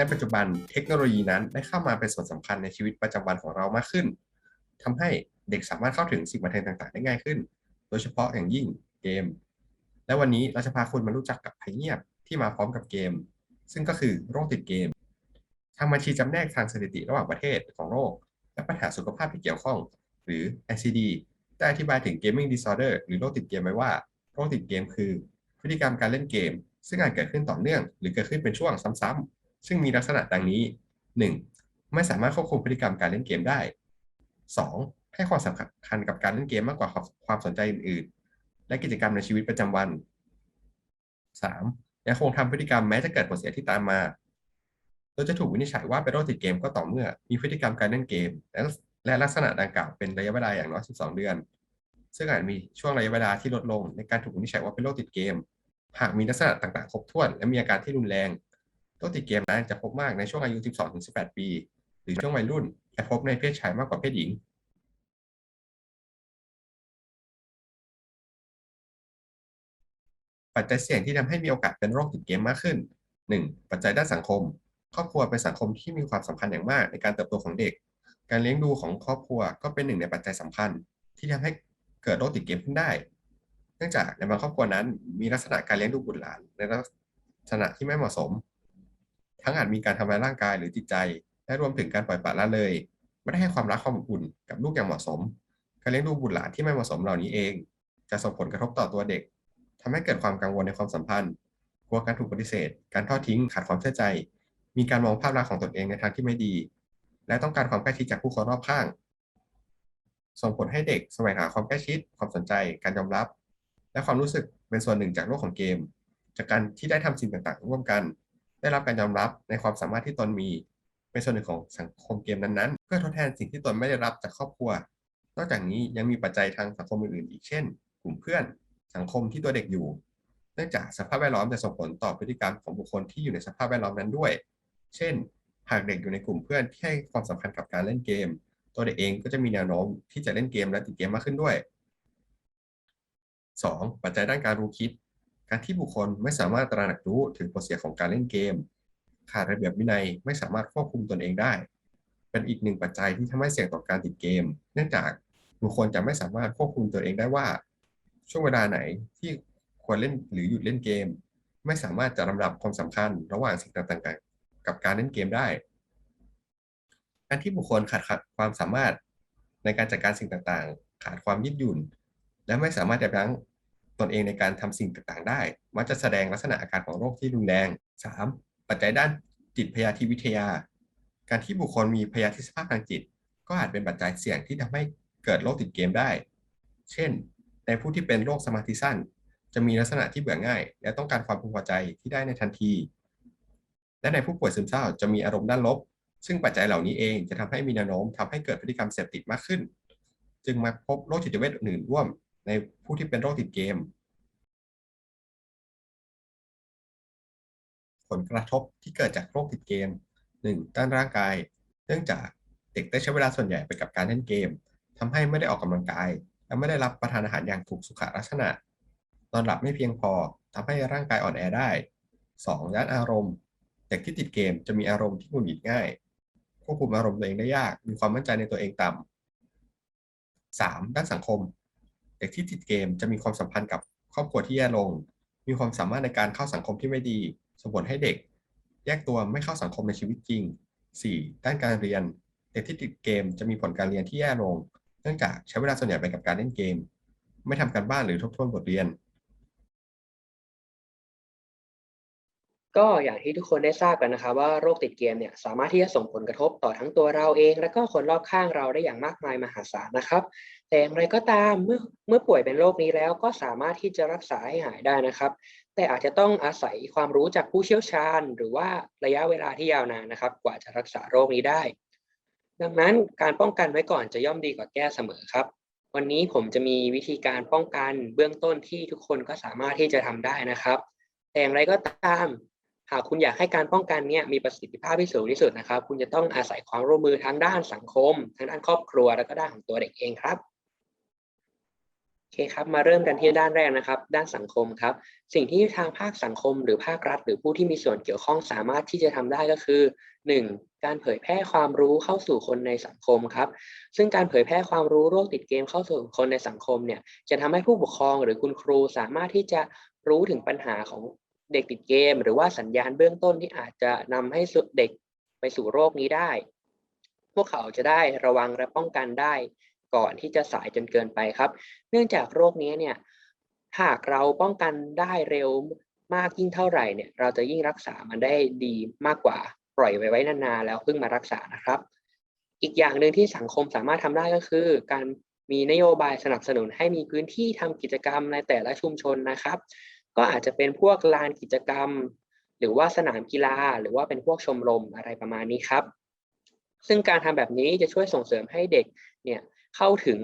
ในปัจจุบันเทคโนโลยีนั้นได้เข้ามาเป็นส่วนสำคัญในชีวิตประจำวันของเรามากขึ้นทำให้เด็กสามารถเข้าถึงสิ่งบันเทิงต่างๆ ได้ง่ายขึ้น โดยเฉพาะอย่างยิ่งเกม และวันนี้เราจะพาคุณมารู้จักกับภัยเงียบที่มาพร้อมกับเกม ซึ่งก็คือโรคติดเกมทางบัญชีจำแนกทางสถิติระหว่างประเทศของโรค และปัญหาสุขภาพที่เกี่ยวข้อง หรือ NCD ได้อธิบายถึง Gaming Disorder หรือโรคติดเกมไว้ว่า โรคติดเกมคือ พฤติกรรมการเล่นเกม ซึ่งอาจเกิดขึ้นต่อเนื่อง หรือเกิดขึ้นเป็นช่วงซ้ำๆ ซึ่งมีลักษณะดังนี้ 1. ไม่สามารถควบคุมพฤติกรรมการเล่นเกมได้ 2. ให้ความสำคัญกับการเล่นเกมมากกว่าความสนใจอื่นๆ และกิจกรรมในชีวิตประจำวัน 3. ยังคงทำพฤติกรรมแม้จะเกิดผลเสียที่ตามมาโดยจะถูกวินิจฉัยว่าเป็นโรคติดเกมก็ต่อเมื่อมีพฤติกรรมการเล่นเกม และลักษณะดังกล่าวเป็นระยะเวลาอย่างน้อย 12 เดือน ซึ่งอาจมีช่วงระยะเวลาที่ลดลงในการถูกวินิจฉัยว่าเป็นโรคติดเกม หากมีลักษณะต่างๆ ครบถ้วน และมีอาการที่รุนแรง โรคติดเกมนั้นจะพบมากในช่วงอายุ 12-18 ปี หรือช่วงวัยรุ่น และพบในเพศชายมากกว่าเพศหญิงปัจจัยเสี่ยงที่ทำให้มีโอกาสเป็นโรคติดเกมมากขึ้น 1. ปัจจัยด้านสังคม ครอบครัวเป็นสังคมที่มีความสำคัญอย่างมากในการเติบโตของเด็ก การเลี้ยงดูของครอบครัวก็เป็นหนึ่งในปัจจัยสำคัญ ที่ทำให้เกิดโรคติดเกมขึ้นได้ เนื่องจากในบางครอบครัวนั้น มีลักษณะการเลี้ยงดูบุตรหลานในลักษณะที่ไม่เหมาะสม ทั้งอาจมีการทำร้ายร่างกายหรือจิตใจ และรวมถึงการปล่อยปละละเลย ไม่ได้ให้ความรักความอบอุ่นกับลูกอย่างเหมาะสม การเลี้ยงดูบุตรหลานที่ไม่เหมาะสมเหล่านี้เอง จะส่งผลกระทบต่อตัวเด็กทำให้เกิดความกังวลในความสัมพันธ์ กลัวการถูกปฏิเสธ การทอดทิ้ง ขาดความเชื่อใจ มีการมองภาพลักษณ์ของตนเองในทางที่ไม่ดี และต้องการความใกล้ชิดจากผู้คนรอบข้าง ส่งผลให้เด็กแสวงหาความใกล้ชิด ความสนใจ การยอมรับ และความรู้สึกเป็นส่วนหนึ่งจากโลกของเกม จากการที่ได้ทำสิ่งต่างๆ ร่วมกัน ได้รับการยอมรับในความสามารถที่ตนมี เป็นส่วนหนึ่งของสังคมเกมนั้นๆ เพื่อทดแทนสิ่งที่ตนไม่ได้รับจากครอบครัว นอกจากนี้ยังมีปัจจัยทางสังคมอื่นๆ อีกเช่น กลุ่มเพื่อน สังคมที่ตัวเด็กอยู่ เนื่องจากสภาพแวดล้อมจะส่งผลต่อพฤติกรรมของบุคคลที่อยู่ในสภาพแวดล้อมนั้นด้วย เช่น หากเด็กอยู่ในกลุ่มเพื่อนที่ให้ความสำคัญกับการเล่นเกม ตัวเด็กเองก็จะมีแนวโน้มที่จะเล่นเกมและติดเกมมากขึ้นด้วย 2. ปัจจัยด้านการรู้คิด การที่บุคคลไม่สามารถตระหนักรู้ถึงผลเสียของการเล่นเกม ขาดระเบียบวินัยไม่สามารถควบคุมตนเองได้ เป็นอีกหนึ่งปัจจัยที่ทำให้เสี่ยงต่อการติดเกม เนื่องจากบุคคลจะไม่สามารถควบคุมตัวเองได้ว่า ช่วงเวลาไหนที่ควรเล่นหรือหยุดเล่นเกม ไม่สามารถจะลำดับความสำคัญระหว่างสิ่งต่างๆ กับการเล่นเกมได้ การที่บุคคลขาดขาดความสามารถในการจัดการสิ่งต่างๆ ขาดความยืดหยุ่น และไม่สามารถยับยั้ง ตนเองในการทำสิ่งต่างๆ ได้ มักจะแสดงลักษณะอาการของโรคที่รุนแรง 3. ปัจจัยด้านจิตพยาธิวิทยา การที่บุคคลมีพยาธิสภาพทางจิต ก็อาจเป็นปัจจัยเสี่ยงที่ทำให้เกิดโรคติดเกมได้ เช่น ในผู้ที่เป็นโรคสมาธิสั้น จะมีลักษณะที่เบื่อง่าย และต้องการความพึงพอใจที่ได้ในทันที และในผู้ป่วยซึมเศร้าจะมีอารมณ์ด้านลบ ซึ่งปัจจัยเหล่านี้เองจะทำให้มีแนวโน้มทำให้เกิดพฤติกรรมเสพติดมากขึ้น จึงมาพบโรคจิตเวชอื่นร่วม ในผู้ที่เป็นโรคติดเกม ผลกระทบที่เกิดจากโรคติดเกม 1. ด้านร่างกาย เนื่องจากเด็กได้ใช้เวลาส่วนใหญ่ไปกับการเล่นเกมทำให้ไม่ได้ออกกำลังกาย และไม่ได้รับประทานอาหารอย่างถูกสุขลักษณะ นอนหลับไม่เพียงพอทำให้ร่างกายอ่อนแอได้ 2. ด้านอารมณ์ เด็กที่ติดเกมจะมีอารมณ์ที่หงุดหงิดง่าย ควบคุมอารมณ์ตัวเองได้ยาก มีความมั่นใจในตัวเองต่ำ 3. ด้านสังคม เด็กที่ติดเกมจะมีความสัมพันธ์กับครอบครัวที่แย่ลง มีความสามารถในการเข้าสังคมที่ไม่ดี ส่งผลให้เด็ก แยกตัวไม่เข้าสังคมในชีวิตจริง 4. ด้านการเรียน เด็กที่ติดเกมจะมีผลการเรียนที่แย่ลง เนื่องจากใช้เวลาส่วนใหญ่ไปกับการเล่นเกม ไม่ทำการบ้านหรือทบทวนบทเรียน ก็อย่างที่ทุกคนได้ทราบกันนะครับว่าโรคติดเกมเนี่ยสามารถที่จะส่งผลกระทบต่อทั้งตัวเราเอง และก็คนรอบข้างเราได้อย่างมากมายมหาศาลนะครับ แต่อย่างไรก็ตามเมื่อเมื่อป่วยเป็นโรคนี้แล้วก็สามารถที่จะรักษาให้หายได้นะครับ แต่อาจจะต้องอาศัยความรู้จากผู้เชี่ยวชาญ หรือว่าระยะเวลาที่ยาวนานนะครับ กว่าจะรักษาโรคนี้ได้ ดังนั้นการป้องกันไว้ก่อนจะย่อมดีกว่าแก้เสมอครับ วันนี้ผมจะมีวิธีการป้องกันเบื้องต้นที่ทุกคนก็สามารถที่จะทำได้นะครับ แต่อย่างไรก็ตามหากคุณอยากให้การป้องกันเนี่ยมีประสิทธิภาพที่สูงที่สุดนะครับ คุณจะต้องอาศัยความร่วมมือทั้งด้านสังคม ทั้งด้านครอบครัว แล้วก็ด้านของตัวเด็กเองครับ โอเคครับมาเริ่มกันที่ด้านแรกนะครับ ด้านสังคมครับ สิ่งที่ทางภาคสังคมหรือภาครัฐ หรือผู้ที่มีส่วนเกี่ยวข้องสามารถที่จะทำได้ก็คือ 1. การเผยแพร่ความรู้เข้าสู่คนในสังคมครับ ซึ่งการเผยแพร่ความรู้โรคติดเกมเข้าสู่คนในสังคมเนี่ยจะทำให้ผู้ปกครองหรือคุณครูสามารถที่จะรู้ถึงปัญหาของเด็กติดเกม หรือว่าสัญญาณเบื้องต้นที่อาจจะนำให้เด็กไปสู่โรคนี้ได้ พวกเขาจะได้ระวังและป้องกันได้ ก่อนที่จะสายจนเกินไปครับ เนื่องจากโรคนี้เนี่ยหากเราป้องกันได้เร็วมากยิ่งเท่าไหร่เนี่ยเราจะยิ่งรักษามันได้ดีมากกว่าปล่อยไว้ไว้นานๆแล้วเพิ่งมารักษานะครับ อีกอย่างหนึ่งที่สังคมสามารถทำได้ก็คือ การมีนโยบายสนับสนุนให้มีพื้นที่ทำกิจกรรมในแต่ละชุมชนนะครับ ก็อาจจะเป็นพวกลานกิจกรรม หรือว่าสนามกีฬา หรือว่าเป็นพวกชมรมอะไรประมาณนี้ครับ ซึ่งการทำแบบนี้จะช่วยส่งเสริมให้เด็กเนี่ย เข้าถึง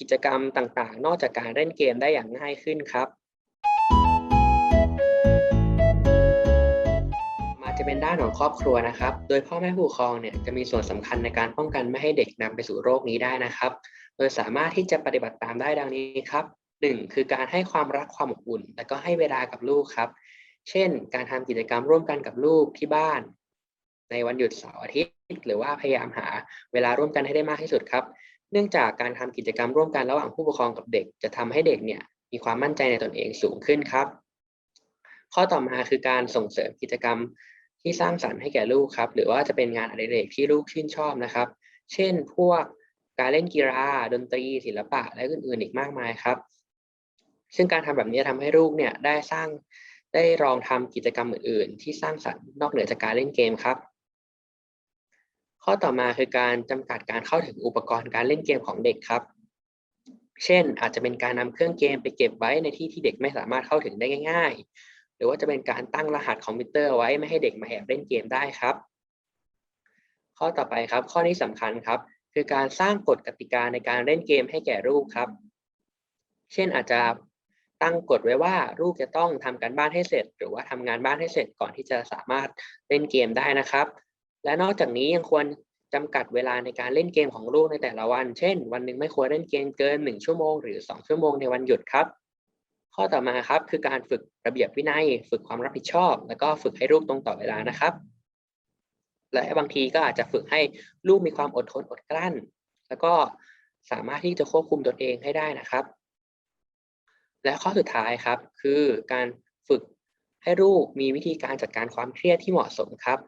กิจกรรมต่างๆ นอกจากการเล่นเกมได้อย่างง่ายขึ้นครับ มาจะเป็นด้านของครอบครัวนะครับ โดยพ่อแม่ผู้ปกครองเนี่ยจะมีส่วนสำคัญในการป้องกันไม่ให้เด็กนำไปสู่โรคนี้ได้นะครับ โดยสามารถที่จะปฏิบัติตามได้ดังนี้ครับหนึ่งคือการให้ความรักความอบอุ่น และก็ให้เวลากับลูกครับ เช่น การทำกิจกรรมร่วมกันกับลูกที่บ้าน ในวันหยุดเสาร์อาทิตย์ หรือว่าพยายามหาเวลาร่วมกันให้ได้มากที่สุดครับ เนื่องจากการทำกิจกรรมร่วมกันระหว่างผู้ปกครองกับเด็ก จะทำให้เด็กเนี่ยมีความมั่นใจในตนเองสูงขึ้นครับ ข้อต่อมาคือการส่งเสริมกิจกรรมที่สร้างสรรค์ให้แก่ลูกครับ หรือว่าจะเป็นงานอดิเรกที่ลูกชื่นชอบนะครับ เช่น พวกการเล่นกีฬาดนตรี ศิลปะ และอื่นๆอีกมากมายครับ ซึ่งการทำแบบนี้ทำให้ลูกเนี่ยได้สร้างได้ลองทำกิจกรรมอื่นๆ ที่สร้างสรรค์นอกเหนือจากการเล่นเกมครับ ข้อต่อมาคือการจำกัดการเข้าถึงอุปกรณ์การเล่นเกมของเด็กครับ เช่น อาจจะเป็นการนำเครื่องเกมไปเก็บไว้ในที่ที่เด็กไม่สามารถเข้าถึงได้ง่าย ๆ หรือว่าจะเป็นการตั้งรหัสคอมพิวเตอร์ไว้ไม่ให้เด็กมาแอบเล่นเกมได้ครับ ข้อต่อไปครับ ข้อนี้สำคัญครับ คือการสร้างกฎกติกาในการเล่นเกมให้แก่ลูกครับ เช่นอาจจะตั้งกฎไว้ว่าลูกจะต้องทำการบ้านให้เสร็จ หรือว่าทำงานบ้านให้เสร็จก่อนที่จะสามารถเล่นเกมได้นะครับ และนอกจากนี้ยังควรจำกัดเวลาในการเล่นเกมของลูกในแต่ละวัน เช่น วันหนึ่งไม่ควรเล่นเกมเกิน 1 ชั่วโมงหรือ 2 ชั่วโมงในวันหยุดครับ ข้อต่อมาครับคือการฝึกระเบียบวินัย ฝึกความรับผิดชอบ แล้วก็ฝึกให้ลูกตรงต่อเวลานะครับ และบางทีก็อาจจะฝึกให้ลูกมีความอดทนอดกลั้น แล้วก็สามารถที่จะควบคุมตนเองให้ได้นะครับ และข้อสุดท้ายครับ คือการฝึกให้ลูกมีวิธีการจัดการความเครียดที่เหมาะสมครับ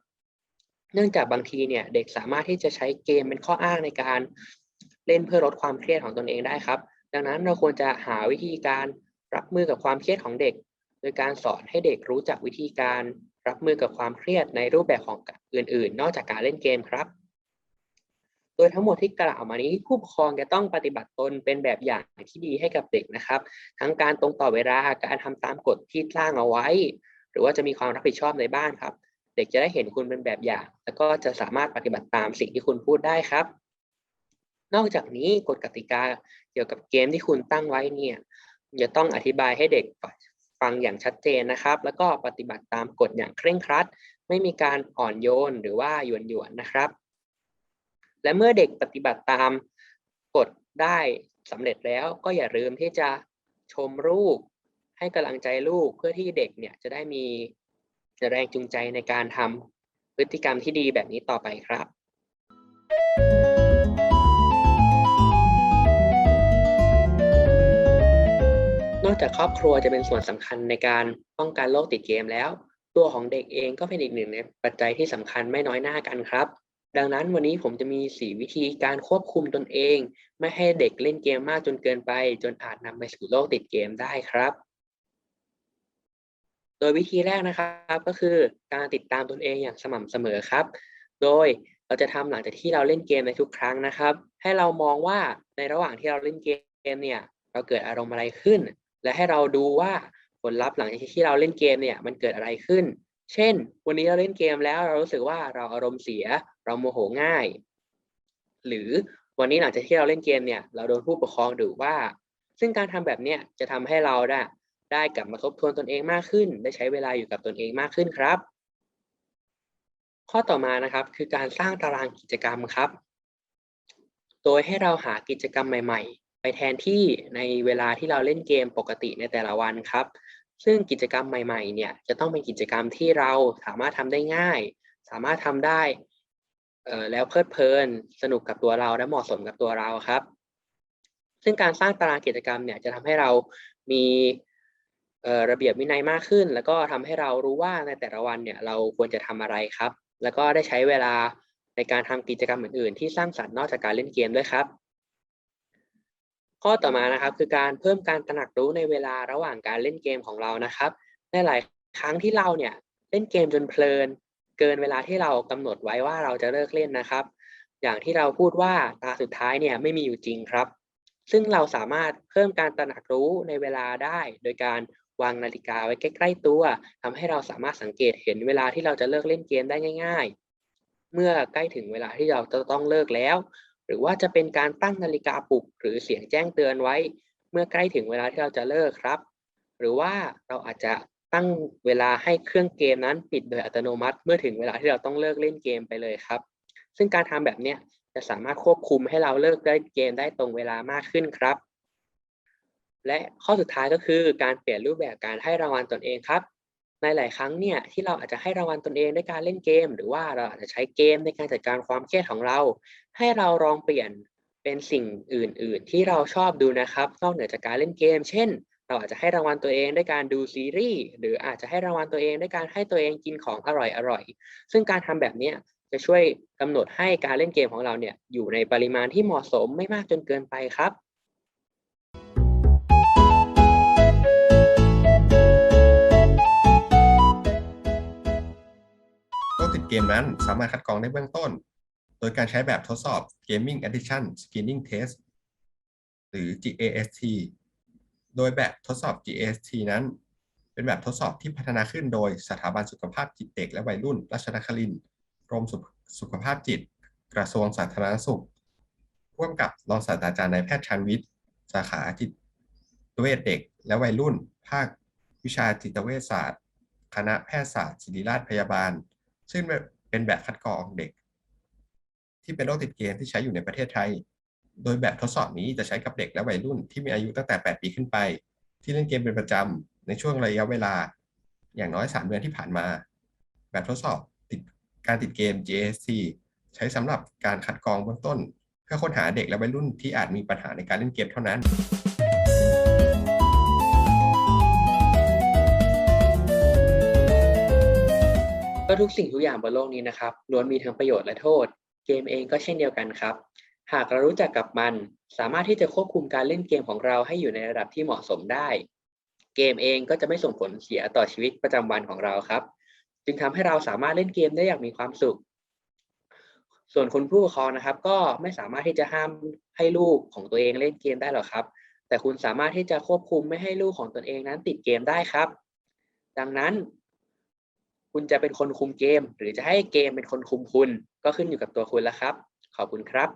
เนื่องจากบางทีเนี่ยเด็กสามารถที่จะใช้เกมเป็นข้ออ้างในการเล่นเพื่อลดความเครียดของตนเองได้ครับ ดังนั้นเราควรจะหาวิธีการรับมือกับความเครียดของเด็ก โดยการสอนให้เด็กรู้จักวิธีการรับมือกับความเครียดในรูปแบบของอื่น ๆ นอกจากการเล่นเกมครับ โดยทั้งหมดที่กล่าวมานี้ผู้ปกครองจะต้องปฏิบัติตนเป็นแบบอย่างที่ดีให้กับเด็กนะครับ ทั้งการตรงต่อเวลาการทำตามกฎที่สร้างเอาไว้ หรือว่าจะมีความรับผิดชอบในบ้านครับ เด็กจะได้เห็นคุณเป็นแบบอย่าง แล้วก็จะสามารถปฏิบัติตามสิ่งที่คุณพูดได้ครับ นอกจากนี้กฎกติกาเกี่ยวกับเกมที่คุณตั้งไว้เนี่ยจะต้องอธิบายให้เด็กฟังอย่างชัดเจนนะครับ แล้วก็ปฏิบัติตามกฎอย่างเคร่งครัด ไม่มีการอ่อนโยนหรือว่าหยวนหยวนนะครับ และเมื่อเด็กปฏิบัติตามกฎได้สำเร็จแล้วก็อย่าลืมที่จะชมลูกให้กำลังใจลูกเพื่อที่เด็กเนี่ยจะได้มี แรงจูงใจในการทำพฤติกรรมที่ดีแบบนี้ต่อไปครับนอกจากครอบครัวจะเป็นส่วนสำคัญในการป้องกันโรคติดเกมแล้ว ตัวของเด็กเองก็เป็นอีกหนึ่งในปัจจัยที่สำคัญไม่น้อยหน้ากันครับ ดังนั้นวันนี้ผมจะมี 4 วิธีการควบคุมตนเอง ไม่ให้เด็กเล่นเกมมากจนเกินไป จนอาจนำไปสู่โรคติดเกมได้ครับ โดยวิธีแรกนะครับก็คือการติดตามตนเองอย่างสม่ำเสมอครับ โดยเราจะทำหลังจากที่เราเล่นเกมในทุกครั้งนะครับ ให้เรามองว่าในระหว่างที่เราเล่นเกมเนี่ยเราเกิดอารมณ์อะไรขึ้น และให้เราดูว่าผลลัพธ์หลังจากที่เราเล่นเกมเนี่ยมันเกิดอะไรขึ้น เช่น วันนี้เราเล่นเกมแล้วเรารู้สึกว่าเราอารมณ์เสีย เราโมโหง่าย หรือวันนี้หลังจากที่เราเล่นเกมเนี่ยเราโดนผู้ปกครองดุว่า ซึ่งการทำแบบเนี้ยจะทำให้เราได้ ได้กลับมาทบทวนตนเองมากขึ้น ได้ใช้เวลาอยู่กับตนเองมากขึ้นครับ ข้อต่อมานะครับคือการสร้างตารางกิจกรรมครับ โดยให้เราหากิจกรรมใหม่ ๆ ไปแทนที่ในเวลาที่เราเล่นเกมปกติในแต่ละวันครับ ซึ่งกิจกรรมใหม่ ๆ เนี่ยจะต้องเป็นกิจกรรมที่เราสามารถทำได้ง่าย สามารถทำได้แล้วเพลิดเพลินสนุกกับตัวเราและเหมาะสมกับตัวเราครับ ซึ่งการสร้างตารางกิจกรรมเนี่ยจะทำให้เรามี ระเบียบวินัยมากขึ้น แล้วก็ทำให้เรารู้ว่าในแต่ละวันเนี่ยเราควรจะทำอะไรครับ แล้วก็ได้ใช้เวลาในการทำกิจกรรมอื่นๆ ที่สร้างสรรค์นอกจากการเล่นเกมด้วยครับ ข้อต่อมานะครับคือการเพิ่มการตระหนักรู้ในเวลาระหว่างการเล่นเกมของเรานะครับในหลายครั้งที่เราเนี่ยเล่นเกมจนเพลิน เกินเวลาที่เรากำหนดไว้ว่าเราจะเลิกเล่นนะครับ อย่างที่เราพูดว่าตาสุดท้ายเนี่ยไม่มีอยู่จริงครับ ซึ่งเราสามารถเพิ่มการตระหนักรู้ในเวลาได้ โดยการ วางนาฬิกาไว้ใกล้ๆตัวทำให้เราสามารถสังเกตเห็นเวลาที่เราจะเลิกเล่นเกมได้ง่าย ๆ เมื่อใกล้ถึงเวลาที่เราจะต้องเลิกแล้ว หรือว่าจะเป็นการตั้งนาฬิกาปลุก หรือเสียงแจ้งเตือนไว้ เมื่อใกล้ถึงเวลาที่เราจะเลิกครับ หรือว่าเราอาจจะตั้งเวลาให้เครื่องเกมนั้นปิดโดยอัตโนมัติ เมื่อถึงเวลาที่เราต้องเลิกเล่นเกมไปเลยครับ ซึ่งการทำแบบนี้จะสามารถควบคุมให้เราเลิกเล่นเกมได้ตรงเวลามากขึ้นครับ และข้อสุดท้ายก็คือการเปลี่ยนรูปแบบการให้รางวัลตนเองครับ ในหลายครั้งเนี่ยที่เราอาจจะให้รางวัลตนเองด้วยการเล่นเกม หรือว่าเราอาจจะใช้เกมในการจัดการความเครียดของเรา ให้เราลองเปลี่ยนเป็นสิ่งอื่น ๆ ที่เราชอบดูนะครับนอกเหนือจากการเล่นเกม เช่น เราอาจจะให้รางวัลตัวเองด้วยการดูซีรีส์หรืออาจจะให้รางวัลตัวเองด้วยการให้ตัวเองกินของอร่อยๆซึ่งการทำแบบนี้จะช่วยกำหนดให้การเล่นเกมของเราเนี่ยอยู่ในปริมาณที่เหมาะสมไม่มากจนเกินไปครับ เกมนั้นสามารถคัดกรองได้เบื้องต้น โดยการใช้แบบทดสอบ Gaming Addition Screening Test หรือ GAST โดยแบบทดสอบ GAST นั้น เป็นแบบทดสอบที่พัฒนาขึ้นโดยสถาบันสุขภาพจิตเด็กและวัยรุ่น ราชนครินกรมสุขสุขภาพจิต กระทรวงสาธารณสุขร่วมกับรองศาสตราจารย์นายแพทย์ชันวิทย์ สาขาจิตเวชเด็ก และวัยรุ่น ภาควิชาจิตเวชศาสตร์ คณะแพทยศาสตร์ศิริราชพยาบาล ซึ่งเป็นแบบคัดกรองเด็ก ที่เป็นโรคติดเกมที่ใช้อยู่ในประเทศไทย โดยแบบทดสอบนี้จะใช้กับเด็กและวัยรุ่นที่มีอายุตั้งแต่ 8 ปีขึ้นไป ที่เล่นเกมเป็นประจำในช่วงระยะเวลา อย่างน้อย 3 เดือนที่ผ่านมา แบบทดสอบติดการติดเกม JSC ใช้สำหรับการคัดกรองเบื้องต้น เพื่อค้นหาเด็กและวัยรุ่นที่อาจมีปัญหาในการเล่นเกมเท่านั้น ก็ทุกสิ่งทุกอย่างบนโลกนี้นะครับล้วนมีทั้งประโยชน์และโทษ เกมเองก็เช่นเดียวกันครับ หากเรารู้จักกับมัน สามารถที่จะควบคุมการเล่นเกมของเราให้อยู่ในระดับที่เหมาะสมได้ เกมเองก็จะไม่ส่งผลเสียต่อชีวิตประจำวันของเราครับ จึงทำให้เราสามารถเล่นเกมได้อย่างมีความสุข ส่วนคนผู้ปกครองนะครับ ก็ไม่สามารถที่จะห้ามให้ลูกของตัวเองเล่นเกมได้หรอกครับ แต่คุณสามารถที่จะควบคุมไม่ให้ลูกของตนเองนั้นติดเกมได้ครับ ดังนั้น คุณจะเป็นคนคุมเกม หรือจะให้เกมเป็นคนคุมคุณ ก็ขึ้นอยู่กับตัวคุณแล้วครับ ขอบคุณครับ